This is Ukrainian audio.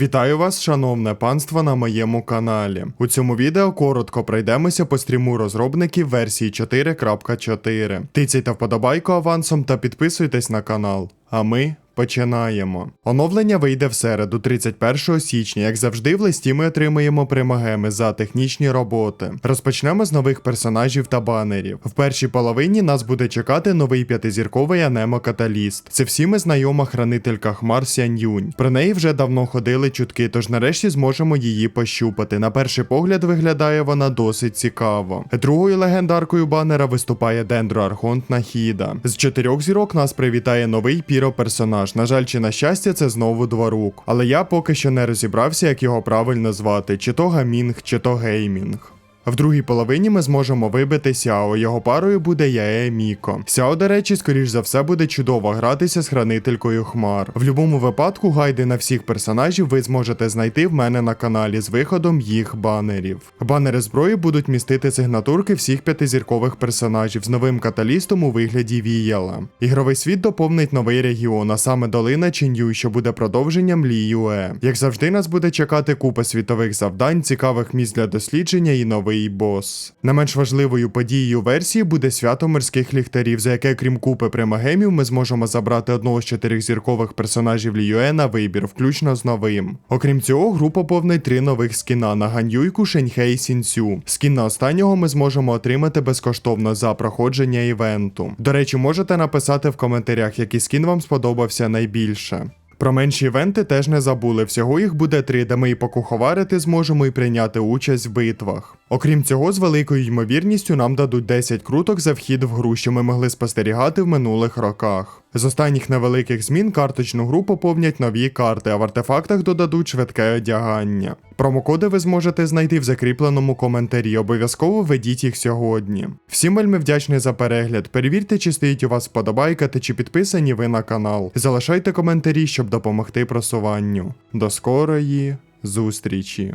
Вітаю вас, шановне панство, на моєму каналі. У цьому відео коротко пройдемося по стріму розробників версії 4.4. Тицяйте вподобайку авансом та підписуйтесь на канал. А ми починаємо. Оновлення вийде в середу, 31 січня. Як завжди, в листі ми отримаємо примагеми за технічні роботи. Розпочнемо з нових персонажів та банерів. В першій половині нас буде чекати новий п'ятизірковий Анемо Каталіст. Це всіми знайома хранителька хмар Сянь Юнь. Про неї вже давно ходили чутки, тож нарешті зможемо її пощупати. На перший погляд виглядає вона досить цікаво. Другою легендаркою банера виступає Дендро Архонт Нахіда. З чотирьох зірок нас привітає новий піро персонаж. На жаль, чи на щастя, це знову дворук. Але я поки що не розібрався, як його правильно звати: чи то гамінг, чи то геймінг. В другій половині ми зможемо вибити Сяо, його парою буде Яе Міко. Сяо, до речі, скоріш за все буде чудово гратися з хранителькою хмар. В будь-якому випадку гайди на всіх персонажів ви зможете знайти в мене на каналі з виходом їх банерів. Банери зброї будуть містити сигнатурки всіх п'ятизіркових персонажів з новим каталістом у вигляді Віяла. Ігровий світ доповнить новий регіон, а саме долина Чин'ю, що буде продовженням Лі Юе. Як завжди, нас буде чекати купа світових завдань, цікавих місць для дослідження і новий бос. Не менш важливою подією версії буде свято морських ліхтарів, за яке, крім купи примагемів, ми зможемо забрати одного з чотирьох зіркових персонажів Лі Юе на вибір, включно з новим. Окрім цього, гру поповнить три нових скіна на Ганюйку, Шеньхе і Сінцю. Скін на останнього ми зможемо отримати безкоштовно за проходження івенту. До речі, можете написати в коментарях, який скін вам сподобався найбільше. Про менші івенти теж не забули. Всього їх буде три, де ми і покуховарити зможемо і прийняти участь в битвах. Окрім цього, з великою ймовірністю нам дадуть 10 круток за вхід в гру, що ми могли спостерігати в минулих роках. З останніх невеликих змін карточну гру поповнять нові карти, а в артефактах додадуть швидке одягання. Промокоди ви зможете знайти в закріпленому коментарі. Обов'язково введіть їх сьогодні. Всім вельми вдячний за перегляд. Перевірте, чи стоїть у вас вподобайка та чи підписані ви на канал. Залишайте коментарі, щоб допомогти просуванню. До скорої зустрічі!